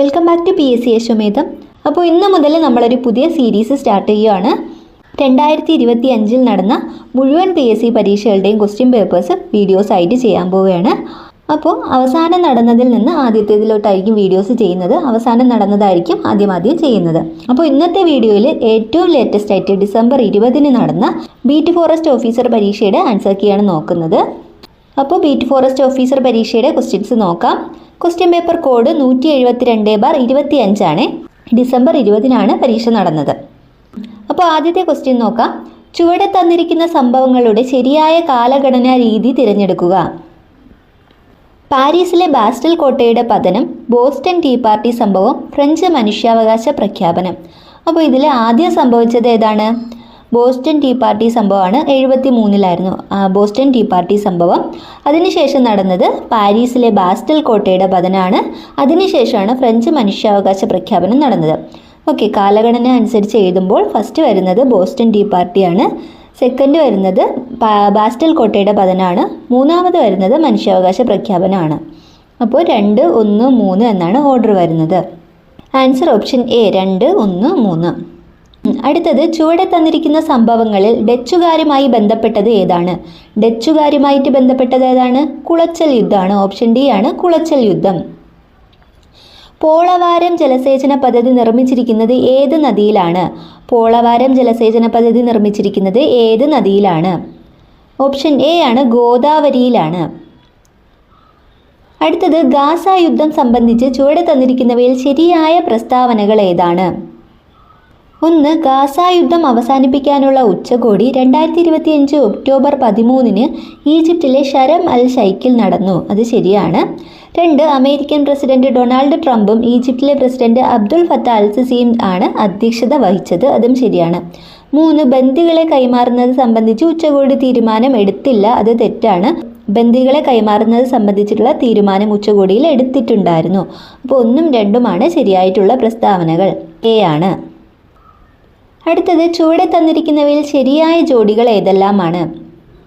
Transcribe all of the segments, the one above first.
Welcome back to P S C Yashomedham അപ്പോൾ ഇന്ന് മുതൽ നമ്മളൊരു പുതിയ സീരീസ് സ്റ്റാർട്ട് ചെയ്യുകയാണ് രണ്ടായിരത്തി ഇരുപത്തി അഞ്ചിൽ നടന്ന മുഴുവൻ പി എസ് സി പരീക്ഷകളുടെയും ക്വസ്റ്റ്യൻ പേപ്പേഴ്സ് വീഡിയോസ് ആയിട്ട് ചെയ്യാൻ പോവുകയാണ്. അപ്പോൾ അവസാനം നടന്നതിൽ നിന്ന് ആദ്യത്തേതിലോട്ടായിരിക്കും വീഡിയോസ് ചെയ്യുന്നത്. അവസാനം നടന്നതായിരിക്കും ആദ്യം ആദ്യം ചെയ്യുന്നത്. അപ്പോൾ ഇന്നത്തെ വീഡിയോയിൽ ഏറ്റവും ലേറ്റസ്റ്റ് ആയിട്ട് ഡിസംബർ ഇരുപതിന് നടന്ന ബീറ്റ് ഫോറസ്റ്റ് ഓഫീസർ പരീക്ഷയുടെ ആൻസർ കീയാണ് നോക്കുന്നത്. അപ്പോൾ ബീറ്റ് ഫോറസ്റ്റ് ഓഫീസർ പരീക്ഷയുടെ ക്വസ്റ്റ്യൻസ് നോക്കാം. ക്വസ്റ്റ്യൻ പേപ്പർ കോഡ് നൂറ്റി എഴുപത്തിരണ്ട് ബാർ ഇരുപത്തി അഞ്ചാണ് ഡിസംബർ ഇരുപതിനാണ് പരീക്ഷ നടന്നത്. അപ്പോൾ ആദ്യത്തെ ക്വസ്റ്റ്യൻ നോക്കാം. ചുവടെ തന്നിരിക്കുന്ന സംഭവങ്ങളുടെ ശരിയായ കാലഗണനാ രീതി തിരഞ്ഞെടുക്കുക. പാരീസിലെ ബാസ്റ്റൽ കോട്ടയുടെ പതനം ബോസ്റ്റൺ ടീ പാർട്ടി സംഭവം ഫ്രഞ്ച് മനുഷ്യാവകാശ പ്രഖ്യാപനം. അപ്പോൾ ഇതിൽ ആദ്യം സംഭവിച്ചത് ഏതാണ്? ബോസ്റ്റൺ ടീ പാർട്ടി സംഭവമാണ് എഴുപത്തി മൂന്നിലായിരുന്നു ബോസ്റ്റൺ ടീ പാർട്ടി സംഭവം. അതിനുശേഷം നടന്നത് പാരീസിലെ ബാസ്റ്റൽ കോട്ടയുടെ പതനാണ്. അതിനുശേഷമാണ് ഫ്രഞ്ച് മനുഷ്യാവകാശ പ്രഖ്യാപനം നടന്നത്. ഓക്കെ കാലഗണന അനുസരിച്ച് എഴുതുമ്പോൾ ഫസ്റ്റ് വരുന്നത് ബോസ്റ്റൺ ടീ പാർട്ടിയാണ്. സെക്കൻഡ് വരുന്നത് ബാസ്റ്റൽ കോട്ടയുടെ പതനാണ്. മൂന്നാമത് വരുന്നത് മനുഷ്യാവകാശ പ്രഖ്യാപനമാണ്. അപ്പോൾ രണ്ട് ഒന്ന് മൂന്ന് എന്നാണ് ഓർഡർ വരുന്നത്. ആൻസർ ഓപ്ഷൻ എ രണ്ട് ഒന്ന് മൂന്ന്. അടുത്തത് ചുവടെ തന്നിരിക്കുന്ന സംഭവങ്ങളിൽ ഡച്ചുകാരുമായി ബന്ധപ്പെട്ടത് ഏതാണ്? ഡച്ചുകാരുമായിട്ട് ബന്ധപ്പെട്ടത് ഏതാണ്? കുളച്ചൽ യുദ്ധമാണ്. ഓപ്ഷൻ ഡി ആണ് കുളച്ചൽ യുദ്ധം. പോളവാരം ജലസേചന പദ്ധതി നിർമ്മിച്ചിരിക്കുന്നത് ഏത് നദിയിലാണ്? പോളവാരം ജലസേചന പദ്ധതി നിർമ്മിച്ചിരിക്കുന്നത് ഏത് നദിയിലാണ്? ഓപ്ഷൻ എ ആണ് ഗോദാവരിയിലാണ്. അടുത്തത് ഗാസ യുദ്ധം സംബന്ധിച്ച് ചുവടെ തന്നിരിക്കുന്നവയിൽ ശരിയായ പ്രസ്താവനകൾ ഏതാണ്? ഒന്ന് ഗാസ യുദ്ധം അവസാനിപ്പിക്കാനുള്ള ഉച്ചകോടി രണ്ടായിരത്തി ഇരുപത്തിയഞ്ച് ഒക്ടോബർ പതിമൂന്നിന് ഈജിപ്തിലെ ഷരം അൽ ഷൈക്കിൽ നടന്നു. അത് ശരിയാണ്. രണ്ട് അമേരിക്കൻ പ്രസിഡന്റ് ഡൊണാൾഡ് ട്രംപും ഈജിപ്തിലെ പ്രസിഡന്റ് അബ്ദുൾ ഫത്ത അൽ ആണ് അധ്യക്ഷത വഹിച്ചത്. അതും ശരിയാണ്. മൂന്ന് ബന്ദികളെ കൈമാറുന്നത് സംബന്ധിച്ച് ഉച്ചകോടി തീരുമാനം എടുത്തില്ല. അത് തെറ്റാണ്. ബന്ദികളെ കൈമാറുന്നത് സംബന്ധിച്ചിട്ടുള്ള തീരുമാനം ഉച്ചകോടിയിൽ എടുത്തിട്ടുണ്ടായിരുന്നു. അപ്പോൾ ഒന്നും രണ്ടുമാണ് ശരിയായിട്ടുള്ള പ്രസ്താവനകൾ. എ ആണ്. അടുത്തത് ചുവടെ തന്നിരിക്കുന്നവയിൽ ശരിയായ ജോഡികൾ ഏതെല്ലാമാണ്?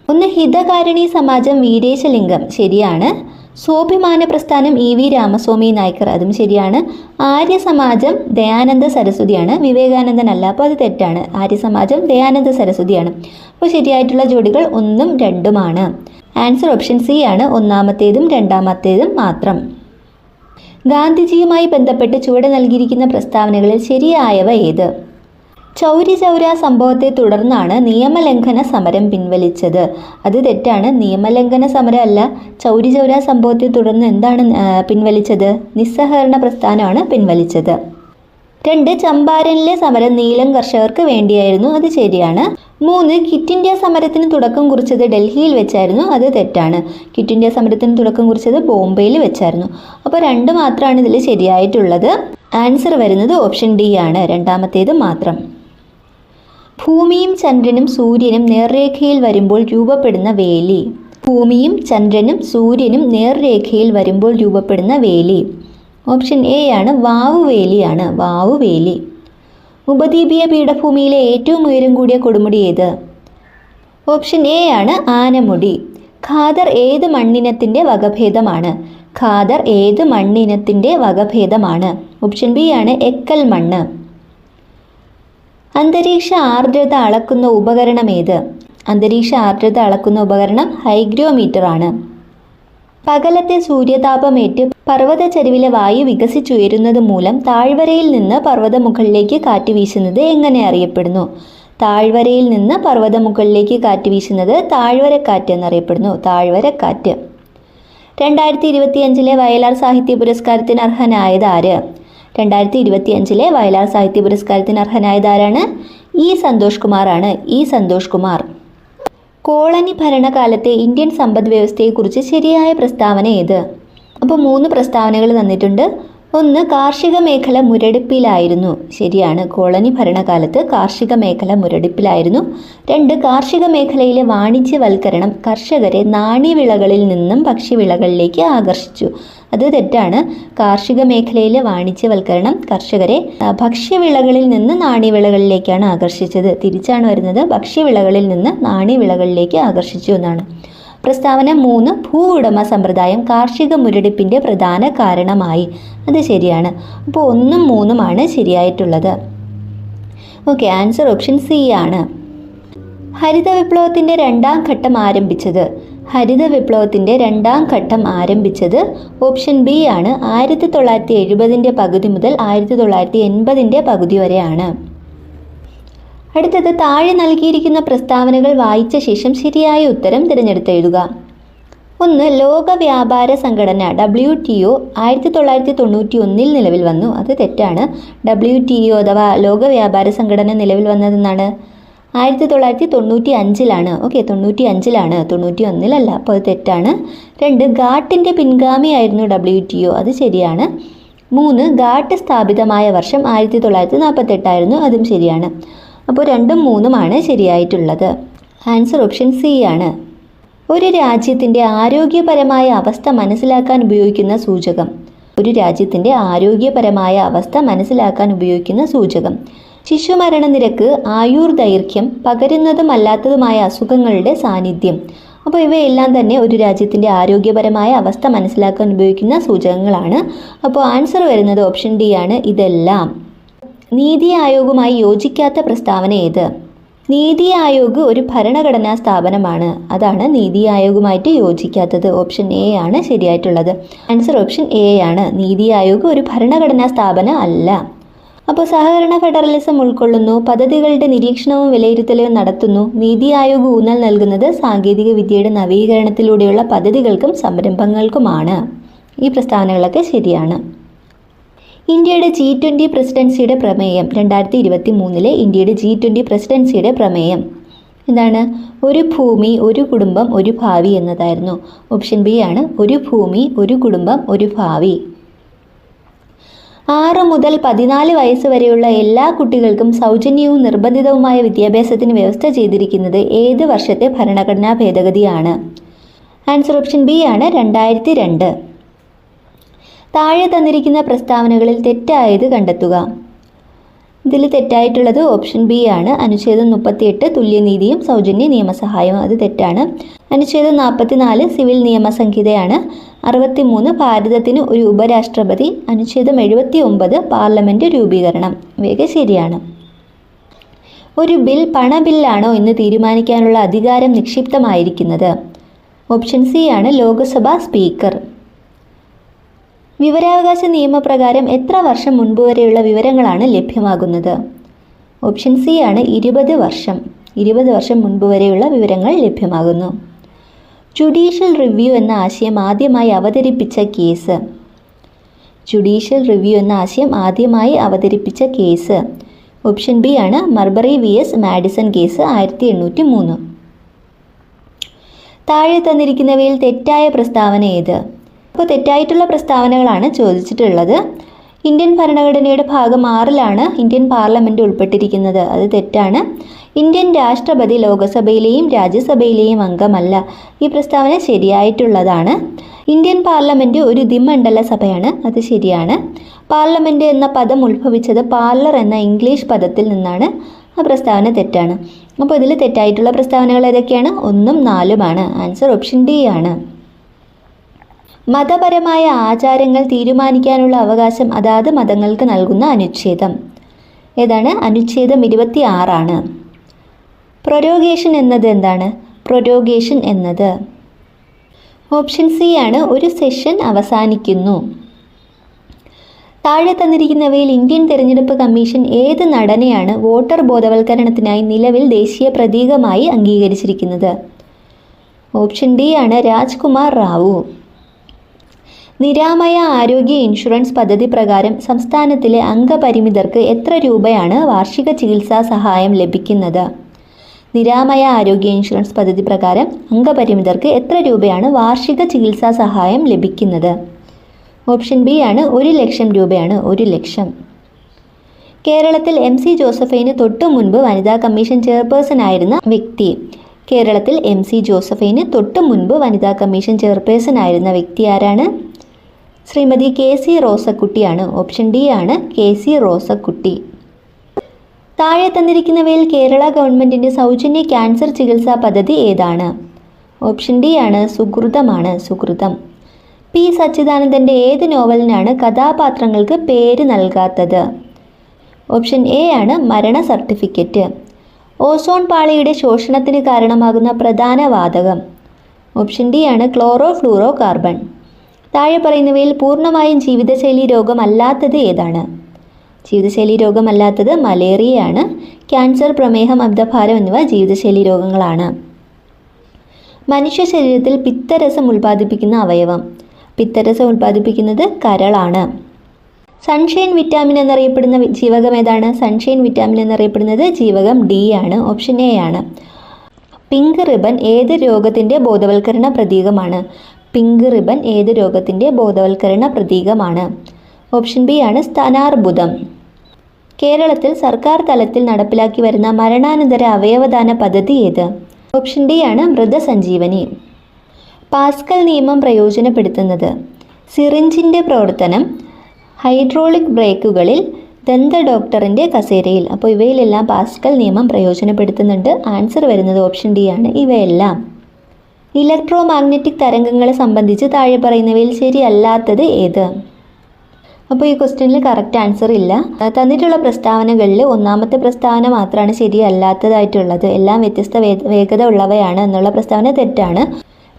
ഒന്ന് ഹിതകാരിണി സമാജം വീരേശലിംഗം ശരിയാണ്. സ്വാഭിമാന പ്രസ്ഥാനം ഇ വി രാമസ്വാമി നായ്ക്കർ അതും ശരിയാണ്. ആര്യ സമാജം ദയാനന്ദ സരസ്വതിയാണ്. വിവേകാനന്ദൻ അല്ല അപ്പോൾ അത് തെറ്റാണ്. ആര്യ സമാജം ദയാനന്ദ സരസ്വതിയാണ്. അപ്പോൾ ശരിയായിട്ടുള്ള ജോഡികൾ ഒന്നും രണ്ടുമാണ്. ആൻസർ ഓപ്ഷൻ സി ആണ്. ഒന്നാമത്തേതും രണ്ടാമത്തേതും മാത്രം. ഗാന്ധിജിയുമായി ബന്ധപ്പെട്ട് ചുവടെ നൽകിയിരിക്കുന്ന പ്രസ്താവനകളിൽ ശരിയായവ ഏത്? ചൗരി ചൗര സംഭവത്തെ തുടർന്നാണ് നിയമലംഘന സമരം പിൻവലിച്ചത്. അത് തെറ്റാണ്. നിയമലംഘന സമരമല്ല. ചൗരി ചൗര സംഭവത്തെ തുടർന്ന് എന്താണ് പിൻവലിച്ചത്? നിസ്സഹകരണ പ്രസ്ഥാനമാണ് പിൻവലിച്ചത്. രണ്ട് ചമ്പാരനിലെ സമരം നീലം കർഷകർക്ക് വേണ്ടിയായിരുന്നു. അത് ശരിയാണ്. മൂന്ന് കിറ്റ് ഇന്ത്യ സമരത്തിന് തുടക്കം കുറിച്ചത് ഡൽഹിയിൽ വെച്ചായിരുന്നു. അത് തെറ്റാണ്. കിറ്റ് ഇന്ത്യ സമരത്തിന് തുടക്കം കുറിച്ചത് ബോംബെയിൽ വെച്ചായിരുന്നു. അപ്പോൾ രണ്ട് മാത്രമാണ് ഇതിൽ ശരിയായിട്ടുള്ളത്. ആൻസർ വരുന്നത് ഓപ്ഷൻ ഡി ആണ്. രണ്ടാമത്തേത് മാത്രം. ഭൂമിയും ചന്ദ്രനും സൂര്യനും നേർരേഖയിൽ വരുമ്പോൾ രൂപപ്പെടുന്ന വേലി. ഭൂമിയും ചന്ദ്രനും സൂര്യനും നേർരേഖയിൽ വരുമ്പോൾ രൂപപ്പെടുന്ന വേലി. ഓപ്ഷൻ എ ആണ് വാവുവേലിയാണ് വാവുവേലി ഉപദ്വീപീയ പീഠഭൂമിയിലെ ഏറ്റവും ഉയരം കൂടിയ കൊടുമുടി ഏത്? ഓപ്ഷൻ എ ആണ് ആനമുടി. ഖാദർ ഏത് മണ്ണിനത്തിന്റെ വകഭേദമാണ്? ഖാദർ ഏത് മണ്ണിനത്തിന്റെ വകഭേദമാണ്? ഓപ്ഷൻ ബി ആണ് എക്കൽ മണ്ണ്. അന്തരീക്ഷ ആർദ്രത അളക്കുന്ന ഉപകരണം ഏത് അന്തരീക്ഷ ആർദ്രത അളക്കുന്ന ഉപകരണം ഹൈഗ്രോമീറ്റർ ആണ് പകലത്തെ സൂര്യതാപമേറ്റ് പർവതച്ചരിവിലെ വായു വികസിച്ചുയരുന്നത് മൂലം താഴ്വരയിൽ നിന്ന് പർവതമുകളിലേക്ക് കാറ്റ് വീശുന്നത് എങ്ങനെ അറിയപ്പെടുന്നു? താഴ്വരയിൽ നിന്ന് പർവതമുകളിലേക്ക് കാറ്റ് വീശുന്നത് താഴ്വരക്കാറ്റ് എന്നറിയപ്പെടുന്നു. താഴ്വരക്കാറ്റ്. രണ്ടായിരത്തി ഇരുപത്തിയഞ്ചിലെ വയലാർ സാഹിത്യ പുരസ്കാരത്തിന് അർഹനായത് ആര്? രണ്ടായിരത്തി ഇരുപത്തി അഞ്ചിലെ വയലാർ സാഹിത്യ പുരസ്കാരത്തിന് അർഹനായതാരാണ് ഇ സന്തോഷ് കുമാറാണ്. ഇ സന്തോഷ് കുമാർ. കോളനി ഭരണകാലത്തെ ഇന്ത്യൻ സമ്പദ് വ്യവസ്ഥയെക്കുറിച്ച് ശരിയായ പ്രസ്താവന ഏത്? അപ്പോൾ മൂന്ന് പ്രസ്താവനകൾ തന്നിട്ടുണ്ട്. ഒന്ന് കാർഷിക മേഖല മുരടിപ്പിലായിരുന്നു. ശരിയാണ്. കോളനി ഭരണകാലത്ത് കാർഷിക മേഖല മുരടിപ്പിലായിരുന്നു. രണ്ട് കാർഷിക മേഖലയിലെ വാണിജ്യവൽക്കരണം കർഷകരെ നാണ്യവിളകളിൽ നിന്നും പക്ഷിവിളകളിലേക്ക് ആകർഷിച്ചു. അത് തെറ്റാണ്. കാർഷിക മേഖലയിലെ വാണിജ്യവൽക്കരണം കർഷകരെ ഭക്ഷ്യവിളകളിൽ നിന്ന് നാണ്യവിളകളിലേക്കാണ് ആകർഷിച്ചത്. തിരിച്ചാണ് വരുന്നത്. ഭക്ഷ്യവിളകളിൽ നിന്ന് നാണ്യവിളകളിലേക്ക് ആകർഷിച്ചു എന്നാണ്. പ്രസ്താവന മൂന്ന് ഭൂ ഉടമ സമ്പ്രദായം കാർഷിക മുരടിപ്പിന്റെ പ്രധാന കാരണമായി. അത് ശരിയാണ്. അപ്പോൾ ഒന്നും മൂന്നുമാണ് ശരിയായിട്ടുള്ളത്. ഓക്കെ ആൻസർ ഓപ്ഷൻ സി ആണ്. ഹരിത വിപ്ലവത്തിന്റെ രണ്ടാം ഘട്ടം ആരംഭിച്ചത്. ഹരിത വിപ്ലവത്തിന്റെ രണ്ടാം ഘട്ടം ആരംഭിച്ചത് ഓപ്ഷൻ ബി ആണ്. ആയിരത്തി തൊള്ളായിരത്തി എഴുപതിന്റെ പകുതി മുതൽ ആയിരത്തി തൊള്ളായിരത്തി എൺപതിന്റെ പകുതി വരെയാണ്. അടുത്തത് താഴെ നൽകിയിരിക്കുന്ന പ്രസ്താവനകൾ വായിച്ച ശേഷം ശരിയായ ഉത്തരം തിരഞ്ഞെടുത്തെഴുതുക. ഒന്ന് ലോക വ്യാപാര സംഘടന ഡബ്ല്യു ടി ഒ ആയിരത്തി തൊള്ളായിരത്തി തൊണ്ണൂറ്റി ഒന്നിൽ നിലവിൽ വന്നു. അത് തെറ്റാണ്. ഡബ്ല്യു ടി ഒ അഥവാ ലോക വ്യാപാര സംഘടന നിലവിൽ വന്നതെന്നാണ്. ആയിരത്തി തൊള്ളായിരത്തി തൊണ്ണൂറ്റി അഞ്ചിലാണ് ഓക്കെ തൊണ്ണൂറ്റി അഞ്ചിലാണ് തൊണ്ണൂറ്റി ഒന്നിലല്ല അപ്പോൾ അത് തെറ്റാണ്. രണ്ട് ഗാട്ടിന്റെ പിൻഗാമിയായിരുന്നു ഡബ്ല്യു ടി ഒ. അത് ശരിയാണ്. മൂന്ന് ഗാട്ട് സ്ഥാപിതമായ വർഷം ആയിരത്തി തൊള്ളായിരത്തി നാൽപ്പത്തെട്ടായിരുന്നു അതും ശരിയാണ്. അപ്പോൾ രണ്ടും മൂന്നുമാണ് ശരിയായിട്ടുള്ളത്. ആൻസർ ഓപ്ഷൻ സി ആണ്. ഒരു രാജ്യത്തിന്റെ ആരോഗ്യപരമായ അവസ്ഥ മനസ്സിലാക്കാൻ ഉപയോഗിക്കുന്ന സൂചകം. ഒരു രാജ്യത്തിന്റെ ആരോഗ്യപരമായ അവസ്ഥ മനസ്സിലാക്കാൻ ഉപയോഗിക്കുന്ന സൂചകം. ശിശുമരണ നിരക്ക് ആയുർ ദൈർഘ്യം പകരുന്നതും അല്ലാത്തതുമായ അസുഖങ്ങളുടെ സാന്നിധ്യം. അപ്പോൾ ഇവയെല്ലാം തന്നെ ഒരു രാജ്യത്തിന്റെ ആരോഗ്യപരമായ അവസ്ഥ മനസ്സിലാക്കാൻ ഉപയോഗിക്കുന്ന സൂചകങ്ങളാണ്. അപ്പോൾ ആൻസർ വരുന്നത് ഓപ്ഷൻ ഡി ആണ്. ഇതെല്ലാം. നീതി ആയോഗുമായി യോജിക്കാത്ത പ്രസ്താവന ഏത്? നീതി ആയോഗ് ഒരു ഭരണഘടനാ സ്ഥാപനമാണ്. അതാണ് നീതി ആയോഗുമായിട്ട് യോജിക്കാത്തത്. ഓപ്ഷൻ എ ആണ് ശരിയായിട്ടുള്ളത്. ആൻസർ ഓപ്ഷൻ എ ആണ്. നീതി ആയോഗ് ഒരു ഭരണഘടനാ സ്ഥാപനം അല്ല. അപ്പോൾ സഹകരണ ഫെഡറലിസം ഉൾക്കൊള്ളുന്നു പദ്ധതികളുടെ നിരീക്ഷണവും വിലയിരുത്തലും നടത്തുന്നു. നീതി ആയോഗ് ഊന്നൽ നൽകുന്നത് സാങ്കേതിക വിദ്യയുടെ നവീകരണത്തിലൂടെയുള്ള പദ്ധതികൾക്കും സംരംഭങ്ങൾക്കുമാണ്. ഈ പ്രസ്താവനകളൊക്കെ ശരിയാണ്. ഇന്ത്യയുടെ ജി ട്വന്റി പ്രസിഡൻസിയുടെ പ്രമേയം രണ്ടായിരത്തി ഇരുപത്തി മൂന്നിലെ ഇന്ത്യയുടെ ജി ട്വന്റി പ്രസിഡൻസിയുടെ പ്രമേയം. എന്താണ്? ഒരു ഭൂമി ഒരു കുടുംബം ഒരു ഭാവി എന്നതായിരുന്നു. ഓപ്ഷൻ ബി ആണ് ഒരു ഭൂമി ഒരു കുടുംബം ഒരു ഭാവി. ആറ് മുതൽ പതിനാല് വയസ്സ് വരെയുള്ള എല്ലാ കുട്ടികൾക്കും സൗജന്യവും നിർബന്ധിതവുമായ വിദ്യാഭ്യാസത്തിന് വ്യവസ്ഥ ചെയ്തിരിക്കുന്നത് ഏത് വർഷത്തെ ഭരണഘടനാ ഭേദഗതിയാണ്? ആൻസർ ഓപ്ഷൻ ബി ആണ് രണ്ടായിരത്തി രണ്ട് താഴെ തന്നിരിക്കുന്ന പ്രസ്താവനകളിൽ തെറ്റായത് കണ്ടെത്തുക. ഇതിൽ തെറ്റായിട്ടുള്ളത് ഓപ്ഷൻ ബി ആണ്. അനുച്ഛേദം മുപ്പത്തിയെട്ട് തുല്യനീതിയും സൗജന്യ നിയമസഹായവും. അത് തെറ്റാണ്. അനുച്ഛേദം നാൽപ്പത്തിനാല് സിവിൽ നിയമസംഹിതയാണ്. അറുപത്തിമൂന്ന് ഭാരതത്തിന് ഒരു ഉപരാഷ്ട്രപതി. അനുച്ഛേദം എഴുപത്തി ഒമ്പത് പാർലമെന്റ് രൂപീകരണം. ഇവയൊക്കെ ശരിയാണ്. ഒരു ബിൽ പണബില്ലാണോ എന്ന് തീരുമാനിക്കാനുള്ള അധികാരം നിക്ഷിപ്തമായിരിക്കുന്നത്. ഓപ്ഷൻ സി ആണ് ലോക്സഭാ സ്പീക്കർ. വിവരാവകാശ നിയമപ്രകാരം എത്ര വർഷം മുൻപ് വരെയുള്ള വിവരങ്ങളാണ് ലഭ്യമാകുന്നത്? ഓപ്ഷൻ സി ആണ് ഇരുപത് വർഷം. ഇരുപത് വർഷം മുൻപ് വരെയുള്ള വിവരങ്ങൾ ലഭ്യമാകുന്നു. ജുഡീഷ്യൽ റിവ്യൂ എന്ന ആശയം ആദ്യമായി അവതരിപ്പിച്ച കേസ്. ജുഡീഷ്യൽ റിവ്യൂ എന്ന ആശയം ആദ്യമായി അവതരിപ്പിച്ച കേസ്. ഓപ്ഷൻ ബി ആണ് Marbury V S Madison case ആയിരത്തി എണ്ണൂറ്റി മൂന്ന് താഴെ തന്നിരിക്കുന്നവയിൽ തെറ്റായ പ്രസ്താവന ഏത്? അപ്പോൾ തെറ്റായിട്ടുള്ള പ്രസ്താവനകളാണ് ചോദിച്ചിട്ടുള്ളത്. ഇന്ത്യൻ ഭരണഘടനയുടെ ഭാഗം ആറിലാണ് ഇന്ത്യൻ പാർലമെന്റ് ഉൾപ്പെട്ടിരിക്കുന്നത്. അത് തെറ്റാണ്. ഇന്ത്യൻ രാഷ്ട്രപതി ലോകസഭയിലെയും രാജ്യസഭയിലെയും അംഗമല്ല. ഈ പ്രസ്താവന ശരിയായിട്ടുള്ളതാണ്. ഇന്ത്യൻ പാർലമെന്റ് ഒരു ദ്വിമണ്ഡല സഭയാണ്. അത് ശരിയാണ്. പാർലമെന്റ് എന്ന പദം ഉത്ഭവിച്ചത് പാർലർ എന്ന ഇംഗ്ലീഷ് പദത്തിൽ നിന്നാണ്. ആ പ്രസ്താവന തെറ്റാണ്. അപ്പോൾ ഇതിൽ തെറ്റായിട്ടുള്ള പ്രസ്താവനകൾ ഏതൊക്കെയാണ്? ഒന്നും നാലുമാണ്. ആൻസർ ഓപ്ഷൻ ഡി ആണ്. മതപരമായ ആചാരങ്ങൾ തീരുമാനിക്കാനുള്ള അവകാശം അതാത് മതങ്ങൾക്ക് നൽകുന്ന അനുച്ഛേദം. ഏതാണ്? അനുച്ഛേദം ഇരുപത്തി ആറാണ് പ്രൊരോഗേഷൻ എന്നത് എന്താണ്? പ്രൊരോഗേഷൻ എന്നത്. ഓപ്ഷൻ സി ആണ് ഒരു സെഷൻ അവസാനിക്കുന്നു. താഴെ തന്നിരിക്കുന്നവയിൽ ഇന്ത്യൻ തെരഞ്ഞെടുപ്പ് കമ്മീഷൻ ഏത് നടനെയാണ് വോട്ടർ ബോധവൽക്കരണത്തിനായി നിലവിൽ ദേശീയ പ്രതീകമായി അംഗീകരിച്ചിരിക്കുന്നത്? ഓപ്ഷൻ ഡി ആണ് രാജ്കുമാർ റാവു. നിരാമയ ആരോഗ്യ ഇൻഷുറൻസ് പദ്ധതി പ്രകാരം സംസ്ഥാനത്തിലെ അംഗപരിമിതർക്ക് എത്ര രൂപയാണ് വാർഷിക ചികിത്സാ സഹായം ലഭിക്കുന്നത്? നിരാമയ ആരോഗ്യ ഇൻഷുറൻസ് പദ്ധതി പ്രകാരം അംഗപരിമിതർക്ക് എത്ര രൂപയാണ് വാർഷിക ചികിത്സാ സഹായം ലഭിക്കുന്നത്? ഓപ്ഷൻ ബി ആണ് ഒരു ലക്ഷം രൂപയാണ് ഒരു ലക്ഷം. കേരളത്തിൽ എം സി ജോസഫൈന് തൊട്ടു മുൻപ് വനിതാ കമ്മീഷൻ ചെയർപേഴ്സൺ ആയിരുന്ന വ്യക്തി. കേരളത്തിൽ എം സി ജോസഫൈന് തൊട്ടു മുൻപ് വനിതാ കമ്മീഷൻ ചെയർപേഴ്സൺ ആയിരുന്ന വ്യക്തി ആരാണ്? ശ്രീമതി കെ സി റോസക്കുട്ടിയാണ്. ഓപ്ഷൻ ഡി ആണ് കെ സി റോസക്കുട്ടി. താഴെ തന്നിരിക്കുന്നവയിൽ കേരള ഗവൺമെന്റിന്റെ സൗജന്യ ക്യാൻസർ ചികിത്സാ പദ്ധതി ഏതാണ്? ഓപ്ഷൻ ഡി ആണ് സുഹൃതമാണ് സുഹൃതം. പി സച്ചിദാനന്ദന്റെ ഏത് നോവലിനാണ് കഥാപാത്രങ്ങൾക്ക് പേര് നൽകാത്തത്? ഓപ്ഷൻ എ ആണ് മരണ സർട്ടിഫിക്കറ്റ്. ഓസോൺ പാളിയുടെ ശോഷണത്തിന് കാരണമാകുന്ന പ്രധാന വാതകം. ഓപ്ഷൻ ഡി ആണ് ക്ലോറോ ഫ്ലൂറോ കാർബൺ താഴെ പറയുന്നവയിൽ പൂർണമായും ജീവിതശൈലി രോഗമല്ലാത്തത് ഏതാണ്? ജീവിതശൈലി രോഗമല്ലാത്തത് മലേറിയയാണ്. ക്യാൻസർ പ്രമേഹം അബ്ദഭാരം എന്നിവ ജീവിതശൈലി രോഗങ്ങളാണ്. മനുഷ്യ ശരീരത്തിൽ പിത്തരസം ഉൽപ്പാദിപ്പിക്കുന്ന അവയവം. പിത്തരസം ഉൽപ്പാദിപ്പിക്കുന്നത് കരളാണ്. സൺഷൈൻ വിറ്റാമിൻ എന്നറിയപ്പെടുന്ന ജീവകം ഏതാണ്? സൺഷൈൻ വിറ്റാമിൻ എന്നറിയപ്പെടുന്നത് ജീവകം ഡി ആണ് ഓപ്ഷൻ എ ആണ്. പിങ്ക് റിബൺ ഏത് രോഗത്തിന്റെ ബോധവൽക്കരണ പ്രതീകമാണ്? പിങ്ക് റിബൺ ഏത് രോഗത്തിന്റെ ബോധവൽക്കരണ പ്രതീകമാണ്? ഓപ്ഷൻ ബി ആണ് സ്ഥാനാർബുദം. കേരളത്തിൽ സർക്കാർ തലത്തിൽ നടപ്പിലാക്കി വരുന്ന മരണാനന്തര അവയവദാന പദ്ധതി ഏത്? ഓപ്ഷൻ ഡി ആണ് മൃതസഞ്ജീവനി. പാസ്കൽ നിയമം പ്രയോജനപ്പെടുത്തുന്നത്. സിറിഞ്ചിന്റെ പ്രവർത്തനം ഹൈഡ്രോളിക് ബ്രേക്കുകളിൽ ദന്ത ഡോക്ടറിന്റെ കസേരയിൽ. അപ്പോൾ ഇവയിലെല്ലാം പാസ്കൽ നിയമം പ്രയോജനപ്പെടുത്തുന്നുണ്ട്. ആൻസർ വരുന്നത് ഓപ്ഷൻ ഡി ആണ്. ഇവയെല്ലാം ഇലക്ട്രോ മാഗ്നറ്റിക് തരംഗങ്ങളെ സംബന്ധിച്ച് താഴെ പറയുന്നവയിൽ ശരിയല്ലാത്തത് ഏത്? അപ്പോൾ ഈ ക്വസ്റ്റ്യനിൽ കറക്റ്റ് ആൻസർ ഇല്ല. തന്നിട്ടുള്ള പ്രസ്താവനകളിൽ ഒന്നാമത്തെ പ്രസ്താവന മാത്രമാണ് ശരിയല്ലാത്തതായിട്ടുള്ളത്. എല്ലാം വ്യത്യസ്ത വേഗത ഉള്ളവയാണ് എന്നുള്ള പ്രസ്താവന തെറ്റാണ്.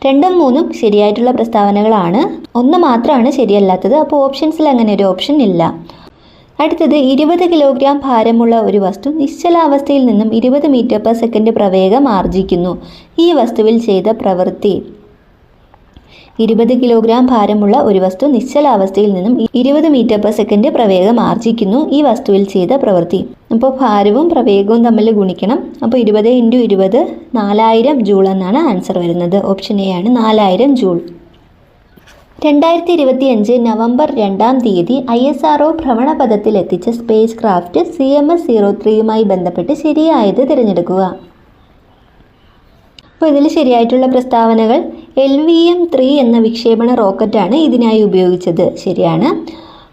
രണ്ടും മൂന്നും ശരിയായിട്ടുള്ള പ്രസ്താവനകളാണ്. ഒന്ന് മാത്രമാണ് ശരിയല്ലാത്തത്. അപ്പോൾ ഓപ്ഷൻസിൽ അങ്ങനെ ഒരു ഓപ്ഷൻ ഇല്ല. അടുത്തത് ഇരുപത് കിലോഗ്രാം ഭാരമുള്ള ഒരു വസ്തു നിശ്ചലാവസ്ഥയിൽ നിന്നും ഇരുപത് മീറ്റർ പെർ സെക്കൻഡ് പ്രവേഗം ആർജിക്കുന്നു. ഈ വസ്തുവിൽ ചെയ്ത പ്രവൃത്തി. ഇരുപത് കിലോഗ്രാം ഭാരമുള്ള ഒരു വസ്തു നിശ്ചലാവസ്ഥയിൽ നിന്നും ഇരുപത് മീറ്റർ പെർ സെക്കൻഡ് പ്രവേഗം ആർജിക്കുന്നു. ഈ വസ്തുവിൽ ചെയ്ത പ്രവൃത്തി. അപ്പോൾ ഭാരവും പ്രവേഗവും തമ്മിൽ ഗുണിക്കണം. അപ്പോൾ ഇരുപത് ഇന്റു ഇരുപത് നാലായിരം ജൂൾ എന്നാണ് ആൻസർ വരുന്നത്. ഓപ്ഷൻ എ ആണ് നാലായിരം ജൂൾ. രണ്ടായിരത്തി ഇരുപത്തി അഞ്ച് നവംബർ രണ്ടാം തീയതി ഐ എസ് ആർ ഒ ഭ്രമണപഥത്തിൽ എത്തിച്ച spacecraft C M S zero ത്രീയുമായി ബന്ധപ്പെട്ട് ശരിയായത് തിരഞ്ഞെടുക്കുക. അപ്പോൾ ഇതിൽ ശരിയായിട്ടുള്ള പ്രസ്താവനകൾ എൽ വി എം ത്രീ എന്ന വിക്ഷേപണ റോക്കറ്റാണ് ഇതിനായി ഉപയോഗിച്ചത്. ശരിയാണ്.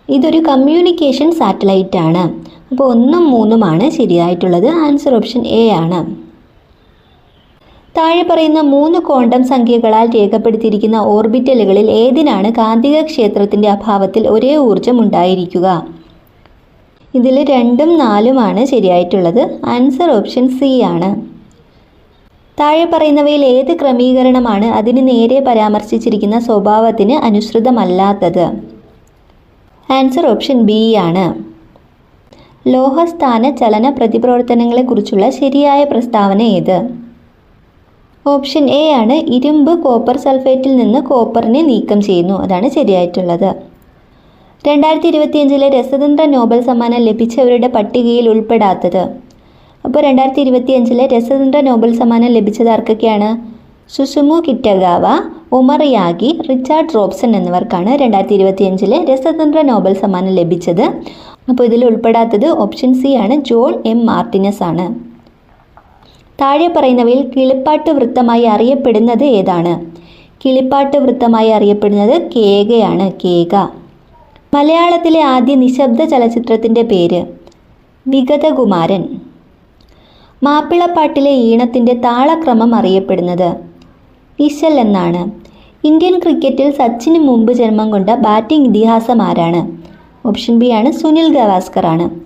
ഇതൊരു കമ്മ്യൂണിക്കേഷൻ സാറ്റലൈറ്റ് ആണ് അപ്പോൾ ഒന്നും മൂന്നുമാണ് ശരിയായിട്ടുള്ളത്. ആൻസർ ഓപ്ഷൻ എ ആണ്. താഴെ പറയുന്ന മൂന്ന് ക്വാണ്ടം സംഖ്യകളാൽ രേഖപ്പെടുത്തിയിരിക്കുന്ന ഓർബിറ്റലുകളിൽ ഏതിനാണ് കാന്തിക ക്ഷേത്രത്തിന്റെ അഭാവത്തിൽ ഒരേ ഊർജം ഉണ്ടായിരിക്കുക? ഇതിൽ രണ്ടും നാലുമാണ് ശരിയായിട്ടുള്ളത്. ആൻസർ ഓപ്ഷൻ സി ആണ്. താഴെ പറയുന്നവയിൽ ഏത് ക്രമീകരണമാണ് അതിന് നേരെ പരാമർശിച്ചിരിക്കുന്ന സ്വഭാവത്തിന് അനുസൃതമല്ലാത്തത്? ആൻസർ ഓപ്ഷൻ ബി ആണ്. ലോഹസ്ഥാന ചലന പ്രതിപ്രവർത്തനങ്ങളെക്കുറിച്ചുള്ള ശരിയായ പ്രസ്താവന ഏത്? ഓപ്ഷൻ എ ആണ്. ഇരുമ്പ് കോപ്പർ സൾഫേറ്റിൽ നിന്ന് കോപ്പറിനെ നീക്കം ചെയ്യുന്നു. അതാണ് ശരിയായിട്ടുള്ളത്. രണ്ടായിരത്തി ഇരുപത്തിയഞ്ചിലെ രസതന്ത്ര നോബൽ സമ്മാനം ലഭിച്ചവരുടെ പട്ടികയിൽ ഉൾപ്പെടാത്തത്. അപ്പോൾ രണ്ടായിരത്തി ഇരുപത്തിയഞ്ചിലെ രസതന്ത്ര നോബൽ സമ്മാനം ലഭിച്ചത് ആർക്കൊക്കെയാണ്? Susumu Kitagawa Omar Yaghi Richard Robson എന്നിവർക്കാണ് രണ്ടായിരത്തി ഇരുപത്തിയഞ്ചിലെ രസതന്ത്ര നോബൽ സമ്മാനം ലഭിച്ചത്. അപ്പോൾ ഇതിൽ ഉൾപ്പെടാത്തത് ഓപ്ഷൻ സി ആണ്. ജോൺ എം മാർട്ടിനസ് ആണ് താഴെ പറയുന്നവയിൽ കിളിപ്പാട്ട് വൃത്തമായി അറിയപ്പെടുന്നത് ഏതാണ്? കിളിപ്പാട്ട് വൃത്തമായി അറിയപ്പെടുന്നത് കേകയാണ് കേക. മലയാളത്തിലെ ആദ്യ നിശബ്ദ ചലച്ചിത്രത്തിന്റെ പേര് വിഗതകുമാരൻ. മാപ്പിളപ്പാട്ടിലെ ഈണത്തിന്റെ താളക്രമം അറിയപ്പെടുന്നത് വിശൽ എന്നാണ്. ഇന്ത്യൻ ക്രിക്കറ്റിൽ സച്ചിന് മുമ്പ് ജന്മം കൊണ്ട ബാറ്റിംഗ് ഇതിഹാസം ആരാണ്? ഓപ്ഷൻ ബി ആണ് സുനിൽ ഗവാസ്കർ ആണ്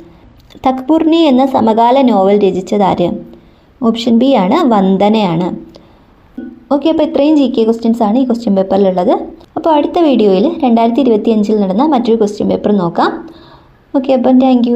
എന്ന സമകാല നോവൽ രചിച്ചതാര് ഓപ്ഷൻ ബി ആണ് വന്ദനയാണ്. ഓക്കെ അപ്പോൾ ഇത്രയും ജി കെ ക്വസ്റ്റ്യൻസ് ആണ് ഈ ക്വസ്റ്റ്യൻ പേപ്പറിലുള്ളത് അപ്പോൾ അടുത്ത വീഡിയോയിൽ രണ്ടായിരത്തി ഇരുപത്തി അഞ്ചിൽ നടന്ന മറ്റൊരു ക്വസ്റ്റ്യൻ പേപ്പർ നോക്കാം. ഓക്കെ അപ്പം താങ്ക്